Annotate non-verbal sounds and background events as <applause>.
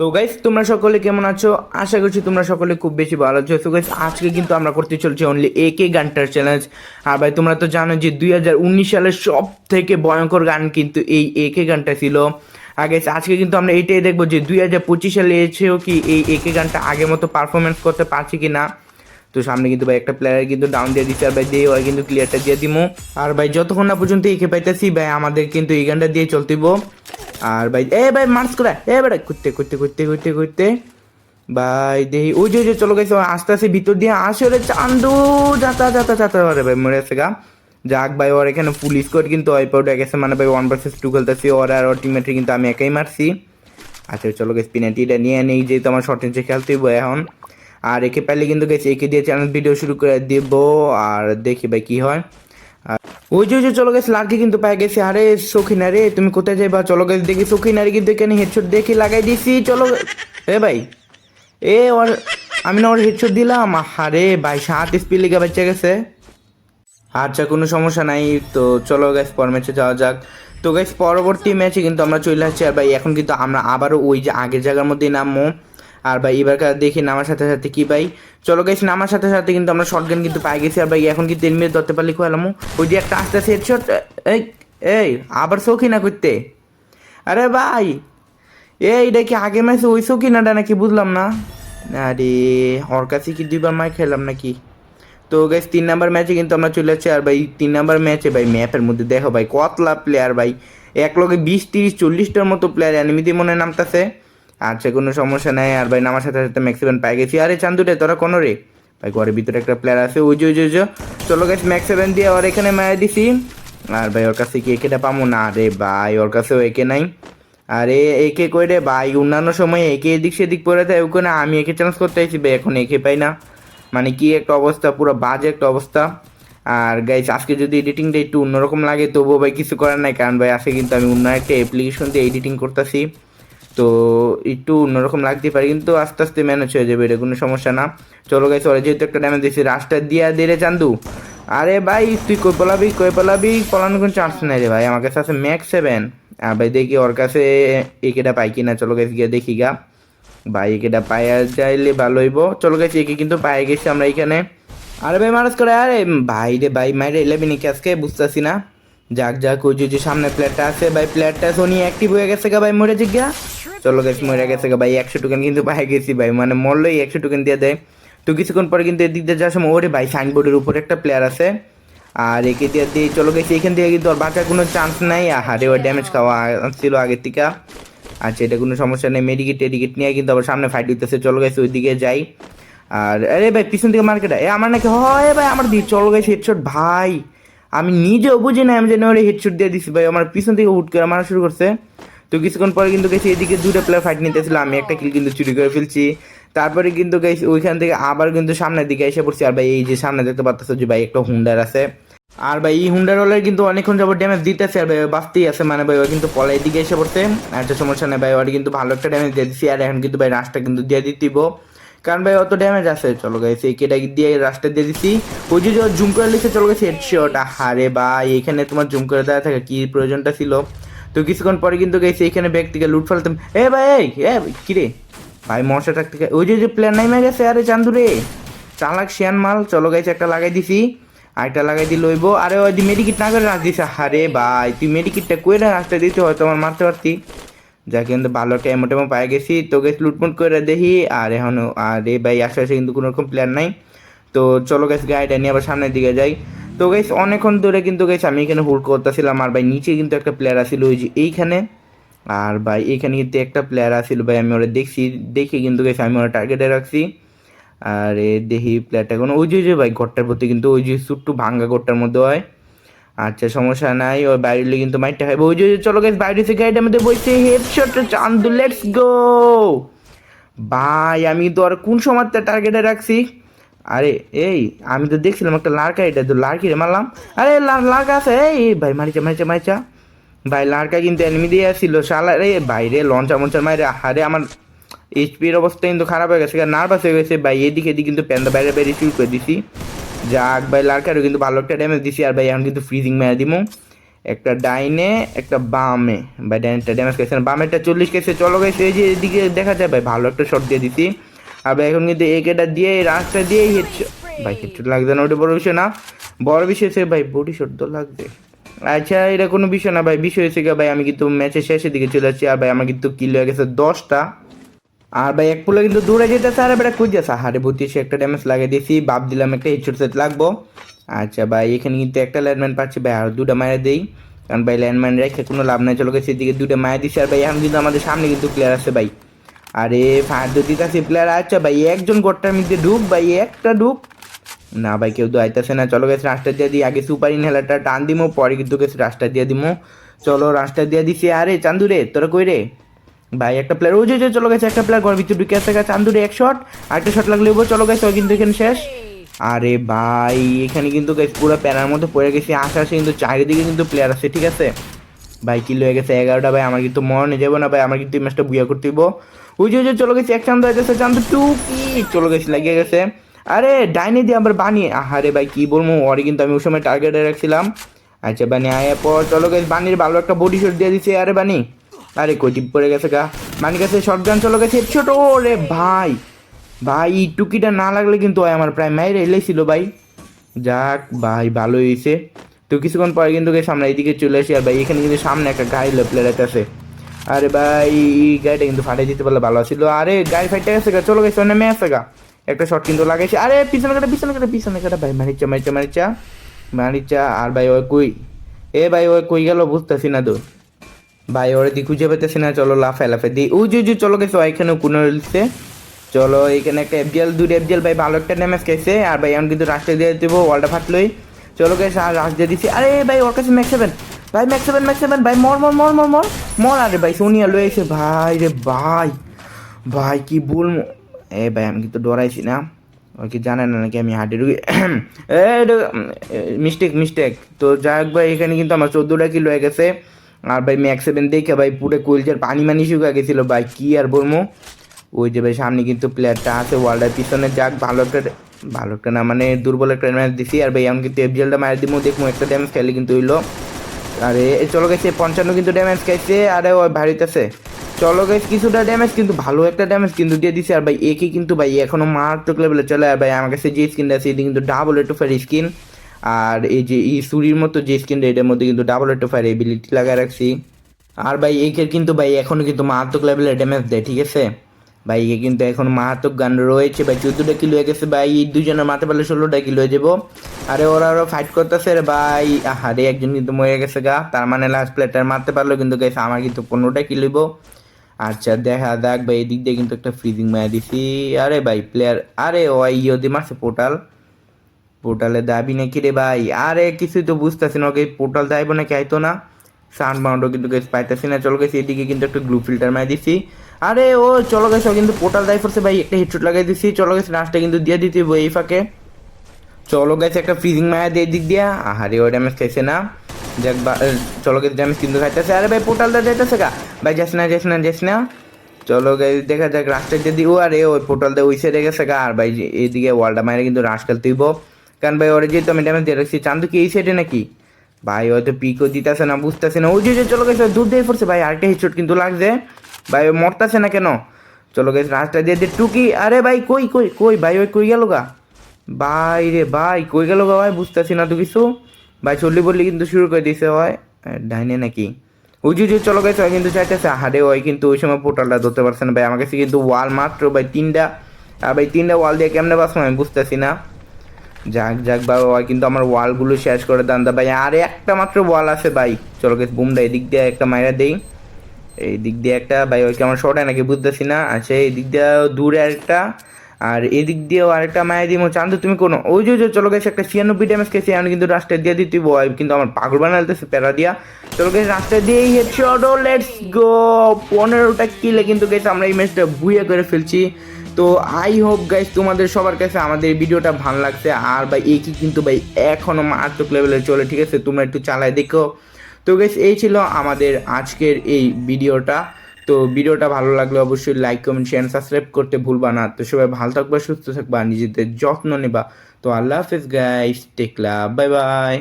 তো গাইস তোমরা সকলে কেমন আছো? আশা করছি তোমরা সকলে খুব বেশি ভালো আছো। সো গাইস আজকে কিন্তু আমরা করতে চলছি অনলি একে গানটার চ্যালেঞ্জ আর ভাই, তোমরা তো জানো যে দুই হাজার উনিশ সালের সব থেকে ভয়ঙ্কর গান কিন্তু এই একে গানটা ছিল। আগে আজকে কিন্তু আমরা এইটাই দেখব যে দুই হাজার পঁচিশ সালে এসেও কি এই একে গানটা আগের মতো পারফরমেন্স করতে পারছি কি না তো সামনে কিন্তু ভাই একটা প্লেয়ার কিন্তু ডাউন দিয়ে দিচ্ছে আর ভাই, দিয়ে ওরা কিন্তু ক্লিয়ারটা দিয়ে দিমো। আর ভাই, যতক্ষণ না পর্যন্ত একে পাইতেছি, ভাই, আমাদের কিন্তু এই গানটা দিয়ে চলতিব আর ভাই, এ ভাই মার্চ করে এ বেড়া করতে করতে করতে করতে করতে ভাই, দেহি, ওই যে, ওই চলো গেছে আস্তে আস্তে ভিতর দিয়ে আসে রে চান্দু। যাতা যাতা যাতা, আরে ভাই, মরে গেছে গা। যাক ভাই, ওর এখানে পুলিশ কোড কিন্তু ওয়াইপ আউট গেছে। মানে ভাই ওয়ান ভার্সেস টু খেলতেছি। ওর আর ওর টিমমেটে কিন্তু আমি একাই মারছি। আচ্ছা চলো গেছে পেনাল্টিটা নিয়ে নেই, যেহেতু আমার শর্ট রেঞ্জে খেলতে হইব এখন। আর একে পাইলে কিন্তু গেছে একে দিয়ে চ্যানেল ভিডিও শুরু করে দিব। আর দেখি ভাই, কি হয়। ওই যে ওই যে চলো গেছে লাড়কি কিন্তু পাই গেছে। আরে, সখিনা রে, তুমি কোথায় যাইবা? চলো গেছে দেখি, সখিনা রে কিন্তু এখানে হেডশট দেখি লাগাই দিছি? চলো এ ভাই, এ ওর, আমি না ওর হেডশট দিলাম? আরে ভাই, সাত স্পিড লিগে বাচ্চা গেছে। আচ্ছা কোনো সমস্যা নাই। তো চলো গাইস পর ম্যাচে যাওয়া যাক। তো গাইস পরবর্তী ম্যাচে কিন্তু আমরা চলে আসছি। আর ভাই, এখন কিন্তু আমরা আবারও ওই যে আগের জায়গার মধ্যে নামবো। আর ভাই এবারকার দেখি নামার সাথে সাথে কি ভাই চলো গেছি নামার সাথে সাথে কিন্তু আমরা শর্ট গান কিন্তু পাই গেছি। আর ভাই, এখন কিন্তু এনিমির ধরতে পারলে খোয়ালাম ওই যে একটা আস্তে আস্তে হেডশট এই এই, আবার সৌখি না করতে। আরে ভাই, এই এটা কি আগে ম্যাচে ওই সৌখি নাটা নাকি বুঝলাম না। আরে, ওর কাছে কি দুইবার মাই খেলাম নাকি? তো গাইস তিন নাম্বার ম্যাচে কিন্তু আমরা চলে যাচ্ছি আর ভাই, তিন নাম্বার ম্যাচে ভাই ম্যাপের মধ্যে দেখো ভাই, কতলা প্লেয়ার ভাই। এক লগে বিশ, তিরিশ, চল্লিশটার মতো প্লেয়ার এনিমিতে মনে নামতাছে। আচ্ছা কোনো সমস্যা নাই। আর ভাই, নামার সাথে সাথে ম্যাক্সিমাম পাই গেছি। আরে চান্দুরে তোরা কোনো রে? ভাই, ঘরের ভিতরে একটা প্লেয়ার আছে। ওই যে ওই যে। চলো গাইস ম্যাক্স সেভেন দিয়ে ওর এখানে মায়া দিছি। আর ভাই, ওর কাছে কি একেটা পাবো না রে ভাই, ওর কাছেও একে নাই। আরে একে কই রে ভাই? অন্যান্য সময় একে এদিক সেদিক পড়ে দেয় ওখানে আমি একে চান্স করতে আইছি। ভাই, এখন একে পাই না। মানে কি একটা অবস্থা, পুরো বাজে একটা অবস্থা। আর গাইস আজকে যদি এডিটিংটা একটু অন্যরকম লাগে, তবুও ভাই কিছু করার নাই। কারণ ভাই, আজকে কিন্তু আমি অন্য একটা অ্যাপ্লিকেশন দিয়ে এডিটিং করতেছি। তো একটু অন্যরকম লাগতে পারে, কিন্তু আস্তে আস্তে ম্যানেজ হয়ে যাবে, এটা কোনো সমস্যা না। চলো গাইস ওরা যেহেতু একটা ড্যামেজ দিয়েছি, রাস্তা দিয়া দে রে চান্দু। আরে ভাই, তুই কই পলাবি কই পলাবি? পলানোর কোনো চান্স নাই রে ভাই, আমার কাছে আছে ম্যাক্স সেভেন আর ভাই, দেখি ওর কাছে একেটা পাই কিনা, চলো গাইস গিয়ে দেখি গা। ভাই, একেটা পাইয়া যাইলে ভালো হইব। চলো গেছি একে কিন্তু পাইয়া গেছি আমরা এখানে। আরে ভাই, মারাজ করে, আরে ভাই রে ভাই, মাইরে ইলেভেন কি আজকে? বুঝতেছি না। যাক যাক, ওই যে সামনে প্লেয়ারটা আছে, ভাই প্লেয়ারটা সোনি অ্যাক্টিভ হয়ে গেছে গা, ভাই, মরে জিজ্ঞা চলো গেছি মরে গেছে গা, ভাই, একশো টোকেন কিন্তু পাই গেছি, ভাই মানে মরলেই একশো টোকেন দিয়ে দেয়। তো কিছুক্ষণ পরে কিন্তু এদিক দিয়ে যাওয়ার সময়, ওরে ভাই সাইনবোর্ডের উপরে একটা প্লেয়ার আছে। আর একে দিয়ে দিয়ে, চলো গেছি এখান থেকে কিন্তু ওর বাঁচার কোনো চান্স নাই। আহারে, ওর ড্যামেজ খাওয়া ছিল আগের থেকে। আচ্ছা এটা কোনো সমস্যা নেই মেডিকেট টেডিকেট নিয়ে কিন্তু আবার সামনে ফাইট দিতেছে চলো গেছে ওইদিকে যাই। আর, আরে ভাই, পিছন থেকে মার্কেট এ, আমার নাকি, হয়, ভাই, আমার দি চলো গেছে হেডশট ভাই। আমি নিজেও বুঝি না আমি জানি ওরে হেডশট দিয়ে দিছি ভাই। আমার পিছন থেকে হুট করে মারা শুরু করছে। তো কিছুক্ষণ পরে কিন্তু গেছি এদিকে দুটো প্লেয়ার ফাইট নিতেছিল, আমি একটা কিল কিন্তু চুরি করে ফেলছি। তারপরে কিন্তু গেছি ওইখান থেকে আবার কিন্তু সামনের দিকে এসে পড়ছি। আর ভাই, এই যে সামনে দেখতে পাচ্ছ যে ভাই একটা হুন্ডার আছে। আর ভাই, এই হুন্ডার ওলার কিন্তু অনেকক্ষণ যাব ড্যামেজ দিতেছে। আর ভাই বাঁচতেই আছে। মানে ভাই, ও কিন্তু পলাই দিকে এসে পড়ছে। একটা সমস্যা নেই ভাই, ওর কিন্তু ভালো একটা ড্যামেজ দিয়ে দিচ্ছি আর এখন কিন্তু ভাই রাস্তা কিন্তু দিয়ে দিতেইব কারণ ভাই, অত ড্যামেজ আছে। চলো গেছে কেটা দিয়ে রাস্তা দিয়ে দিছি। ওই যে জুম করে লিখে চলো গেছে হেডশট হারে ভাই, এখানে তোমার জুম করে দেওয়া থাকে, কি প্রয়োজনটা ছিল? তো কিছুক্ষণ পরে কিন্তু গেছে এখানে ব্যাগ থেকে লুট ফেলতাম। এ ভাই এ কিরে ভাই, মশা টাক থেকে ওই যে প্ল্যান নাইমে গেছে, আরে চান্দুরে চালাক শিয়ান মাল। চলো গেছে একটা লাগাই দিছি। আরেকটা লাগাই দিল লইব। আরে ওই মেডিকিট না করে রাখ দিছে। আরে ভাই, তুই মেডিকিটটা কই রাখতে দিতে হয়তো আমার মারতে পারতি। যা কিন্তু ভালো একটা এমো টেমো পাই গেছি। তো গেছি লুটমুট করে দেখি। আর এখন, আর এ ভাই আশেপাশে কিন্তু কোনো রকম প্ল্যান নাই। তো চলো গেছি গাড়িটা নিয়ে আবার সামনের দিকে যাই। তো গেছ অনেকক্ষণ ধরে কিন্তু গেছি আমি এখানে হুড করতেছিলাম। আর ভাই, নিচে কিন্তু একটা প্লেয়ার আসছিল ওই যে এইখানে। আর ভাই, এখানে কিন্তু একটা প্লেয়ার আসছিল ভাই, আমি ওরা দেখছি। দেখে কিন্তু গেছি আমি ওরা টার্গেটে রাখছি। আর এ দেখি প্লেয়ারটা কোনো ওই যে ভাই, ঘরটার প্রতি কিন্তু ওই যে সুট্টু ভাঙ্গা ঘরটার মধ্যে হয়। আচ্ছা সমস্যা নাই, ওই বাইরে কিন্তু মাইটটা খাইবে ওই যে চলো গেছে বাইরে থেকে গাড়িটার মধ্যে বসছে হেডশট চান্দু লেটস গো ভাই, আমি তো আর কোন সময় টার্গেটে রাখছি? আরে, এই, আমি তো দেখছিলাম একটা লাড়কা এটা তো লাড়কি রে মারলাম। আরে লাড়কা আছে, এই, ভাই, মারিচা মারিচা মারিচা। ভাই লাড়কা কিন্তু এনিমি দিয়ে আসছিল, শালা, রে বাইরে লঞ্চা মঞ্চার মাইরে, আরে, আমার এইচপির অবস্থা কিন্তু খারাপ হয়ে গেছে নার্ভাস হয়ে গেছে, ভাই, এদিকে এদিকে কিন্তু প্যান্ডা বাইরে বাইরে শুরু করে দিছি। যাক ভাই লাড়কারও কিন্তু ভালো একটা ড্যামেজ দিছি। আর ভাই, এখন কিন্তু ফ্রিজিং মেরে দিমু। একটা ডাইনে, একটা বামে। ভাই, ডাইনেরটা ড্যামেজ খেয়েছে না বামেরটা চল্লিশ খেয়েছে চলো গেছে এই যে এদিকে দেখা যায় ভাই, ভালো একটা শট দিয়ে দিছি। আর ভাই, এখন কিন্তু একেটা দিয়ে রাস্তা দিয়ে হেড ভাই হেডশট লাগছে না, ওটা বড় বিষয় না। বড় বিষয় হচ্ছে ভাই বডি শট তো লাগবে। আচ্ছা এটা কোনো বিষয় না ভাই, বিষয় হচ্ছে ভাই, আমি কিন্তু ম্যাচের শেষের দিকে চলে যাচ্ছি। আর ভাই, আমার কিন্তু কিল হয়ে গেছে দশটা। আর ভাই, এক পুলে কিন্তু দূরে যেতেছে, আর বেটা যাচ্ছে হারে ভর্তি সে একটা ড্যামেজ লাগিয়ে দিয়েছি, বাপ দিলাম একটা হেডশট সেট লাগবো। আচ্ছা ভাই, এখানে কিন্তু একটা ল্যান্ডম্যান পাচ্ছি ভাই, আর দুটো মায়ের দেই। কারণ ভাই ল্যান্ডম্যান রেখে কোনো লাভ নাই, চলো গেছে, এদিকে দুটো মায়া দিচ্ছে আর ভাই, এখন কিন্তু আমাদের সামনে কিন্তু প্লেয়ার আছে ভাই। আরে ফায়ার দিতে আছে প্লেয়ার আচ্ছা ভাই, একজন গোটটার মধ্যে ঢুক ভাই, একটা ঢুক। না ভাই, কেউ তো আইতেছে না, চলো গেছে রাস্তা দিয়ে দিই, আগে সুপার ইনহেলারটা টান দিমো, পরে কিন্তু গেছে রাস্তা দিয়ে দিমো। চলো রাস্তা দিয়ে দিছি, আরে চান্দু রে তোরা কই রে? ভাই, একটা প্লেয়ার ওই যে চলো গেছে, একটা প্লেয়ার ঘর ভিতরে ঢুকে আসছে গেছে চান্দু রে এক শট আরেকটা শট লাগলে চলো গেছে ও কিন্তু এখানে শেষ। আরে ভাই, এখানে কিন্তু পুরো প্যারার মধ্যে পড়ে গেছি আশেপাশে কিন্তু চারিদিকে কিন্তু প্লেয়ার আছে, ঠিক আছে? ভাই কিল হয়ে গেছে এগারোটা, ভাই, আমার কিন্তু মনে যাব না, ভাই, আমার কিন্তু এই ম্যাচটা বুয়া করতে দিব ওই যে ওই যে, চলে গেছে, এক চান্দ হয়েছে চান্দ টু কি চলে গেছে, লাগিয়ে গেছে। আরে, ডাইনে দিয়ে আবার বানিয়ে, আহারে ভাই, কি বলব ওরে কিন্তু আমি ওই সময় টার্গেটে রাখছিলাম। আচ্ছা বানি আয়ার পর চলো গেছে, বানির ভালো একটা বডি শট দিয়ে দিছে, আরে বানি। আরে কই টিপ পড়ে গেছে গা। বানি গেছে শর্ট গান চলে গেছে, ছোট রে ভাই। ভাই, টুকিটা না লাগলে কিন্তু আমার প্রায় মায়ের এলেছিল ভাই। যাক ভাই, ভালো হয়েছে। তো কিছুক্ষণ পরে কিন্তু আমরা এইদিকে চলে আসি। আর ভাই, এখানে কিন্তু সামনে একটা গাড়ি প্লেয়ার আছে আরে ভাই গাড়িটা কিন্তু ফাটাই দিতে পারলে ভালো ছিল আরে গাড়ি ফাইটে গেছে গা, চলো গেছে নেমে আসে গা। একটা শট কিন্তু লাগাইছে। আরে পিছনে কাটা পিছনে কাটা পিছনে কাটা। ভাই, মারিচা মারিচা মারিচা মারিচা। আর ভাই, ওই কই? এ ভাই, ওই কই গেল বুঝতেছি না তো। ভাই, ওরে দি খুঁজে পেতেছি না, চলো লাফে লাফে দি। উই জু চলো গেছে এখানে কোনো রিলসে চলো, এখানে একটা এফডিএল দুটো এফডিএল ভাই, ভালো একটা ড্যামেজ খাইছে। আর ভাই আমি কিন্তু রাস্তায় দিয়ে দেবো ওয়ালটা ফাটলোই চলো গেছে, আর রাশ দিয়ে দিছি। আরে ভাই, ওর কাছে ম্যাক্স সেভেন ভাই ম্যাক্স সেভেন ম্যাক্স সেভেন ভাই, মর মর মর মর মর। মর, আরে ভাই, সোনিয়া লয়ে এসে, ভাই রে ভাই। ভাই, কি বলব এ ভাই, আমি কিন্তু ডরাইছি না। ওর কি জানে না, নাকি আমি হার্টে ঢুকি <clears throat> এ মিস্টেক মিস্টেক। তো যাই হোক ভাই, এখানে কিন্তু আমার চোদ্দোটা কিলো হয়ে গেছে। আর ভাই ম্যাক্স সেভেন দেখে ভাই পুরো কুইলচার পানি মানি শুকা গেছিল ভাই, কি আর বলব? ওই যে ভাই সামনে কিন্তু প্লেয়ারটা আছে ওয়ার্ল্ডের পিছনে যাক, ভালো একটা ভালো একটা না মানে দুর্বল একটা ম্যাচ দিছি। আর ভাই, আমি কিন্তু এফজিএলটা মারি দিব দেখব একটা ড্যামেজ খেলে কিন্তু হইল। আরে চলো গেছে, পঞ্চান্ন কিন্তু ড্যামেজ খাইছে, আরে ওই ভারিতেছে চলো গেছে কিছুটা ড্যামেজ কিন্তু, ভালো একটা ড্যামেজ কিন্তু দিয়ে দিছে। আর ভাই, একে কিন্তু ভাই, এখনও মারাত্মক লেভেলে চলে আর ভাই, আমার কাছে যে স্কিনটা আছে, এটি কিন্তু ডাবল একটু ফায়ার স্কিন আর এই যে এই সুরির মতো যে স্কিনটা এটার মধ্যে কিন্তু ডাবল একটু ফায়ার এবিলিটি লাগায় রাখছি। আর ভাই একে কিন্তু ভাই, এখনও কিন্তু মারাত্মক লেভেলের ড্যামেজ দেয়, ঠিক আছে? ভাই, এ কিন্তু এখন মারাত্মক গান রয়েছে, ভাই, চোদ্দোটা কিলো হয়ে গেছে, ভাই, এই দুজনের মাথা পারলে ষোলোটা কিলো হয়ে যাব। আরে, ওরা ওরা ফাইট করতেছে রে ভাই। আরে একজন কিন্তু মরে গেছে গা। তার মানে লাস্ট প্লেটার মারতে পারল কিন্তু গেছে আমার কিন্তু পনেরোটা কিলো হইবো। আচ্ছা দেখা দেখ ভাই, এদিক দিয়ে কিন্তু একটা ফ্রিজিং মারা দিছি। আরে ভাই প্লেয়ার আরে ও ইয়ে দিয়ে মারছে পোর্টাল পোর্টালে দাবি নাকি রে ভাই? আরে, কিছুই তো বুঝতেছি না, ওকে পোর্টাল দাইব নাকি? আইতো না। সাউন্ড বাউন্ডও কিন্তু গেছে পাইতেছি না, চলো গেছি, এদিকে কিন্তু একটা গ্লু ফিল্টার মারি দিছি। আরে, ও, চলো গেছে, ও কিন্তু পোর্টাল দাই করছে ভাই, একটা হেডশট লাগাই দিছি, চলো গেছে লাস্টটা কিন্তু দিয়ে দিতে এই ফাঁকে। চলো গেছে, একটা ফ্রিজিং মায়া দিয়ে দিক দিয়া। আহারে, ও ড্যামেজ খাইছে না। যাক চলো গেছে ড্যামেজ কিন্তু খাইতেছে। আরে ভাই, পোর্টালটা যাইতেছে গা? ভাই, যাস না যাস না যাস না। চলো গাই দেখা যাক রাস্তার যদি ও, আরে, ওই পোর্টাল দিয়ে সাইডে গেছে গা। আর ভাই এদিকে ওয়ালটা মাইরে কিন্তু রাশ খেলতে হইব। কারণ ভাই ওরে যেহেতু আমি ড্যামেজ দিয়ে রাখছি চান্দু কি এই সাইডে নাকি? ভাই হয়তো পিকও দিতেছে না বুঝতেছে না। ওই যে চলো গেছে দূর দিয়ে পড়ছে। ভাই আরেকটা হেডশট কিন্তু লাগছে। ভাই ও মরতেছে না কেন? চলো গেছে রাস্তা দিয়ে দিয়ে টুকি। আরে ভাই কই কই কই ভাই ওই কই গেল গা? ভাই রে ভাই কই গেল গা ভাই? বুঝতেছি না তো কিছু। ভাই চল্লি বললি কিন্তু শুরু করে দিছে এ, ডাইনে নাকি? উজু যে চলো গেছে কিন্তু চাইতেছে। হারে ওই কিন্তু ওই সময় পোর্টালটা ধরতে পারছে না। ভাই আমার কাছে কিন্তু ওয়াল মাত্র ভাই তিনটা। আর ভাই তিনটা ওয়াল দিয়ে কেমনে বাঁচবো আমি বুঝতেছি না। যাক যাক ভাই ওই কিন্তু আমার ওয়ালগুলো শেষ করে দেন দা ভাই। আর, একটা মাত্র ওয়াল আছে ভাই। চলো গেছে বুমটা এদিক দিয়ে একটা মাইরা দেই। এই দিক দিয়ে একটা, ভাই, ওই আমার শর্ট নাকি বুঝতেছি না? আচ্ছা এই দিক দিয়ে দূরে একটা আর এদিক দিয়েও আরেকটা মায়ের দিব চান্দু, তুমি কোনো? ওই যে চলো গেছে একটা ছিয়ানব্বই ড্যামেজ খেয়েছি, আমি কিন্তু রাস্তায় দিয়ে দিতে বয় কিন্তু আমার পাগল বানালতেছে প্যারা দিয়া। চলো গেছে রাস্তায় দিয়ে হেডশট ও লেটস গো পনেরোটা কিলে কিন্তু গেছে আমরা এই ম্যাচটা বুয়ে করে ফেলছি। তো আই হোপ গাইস তোমাদের সবার কাছে আমাদের ভিডিওটা ভালো লাগছে। আর ভাই, এই কি কিন্তু ভাই, এখনও মারাত্মক লেভেলে চলে, ঠিক আছে? তোমরা একটু চালায় দেখো। তো গেস এই ছিল আমাদের আজকের এই ভিডিওটা। তো ভিডিওটা ভালো লাগলে অবশ্যই লাইক কমেন্ট শেয়ার সাবস্ক্রাইব করতে ভুলবা না। তো সবাই ভালো থাকবা, সুস্থ থাকবা, নিজেদের যত্ন নেবা। তো আল্লাহ হাফেজ গাইস টেকলা বাই বাই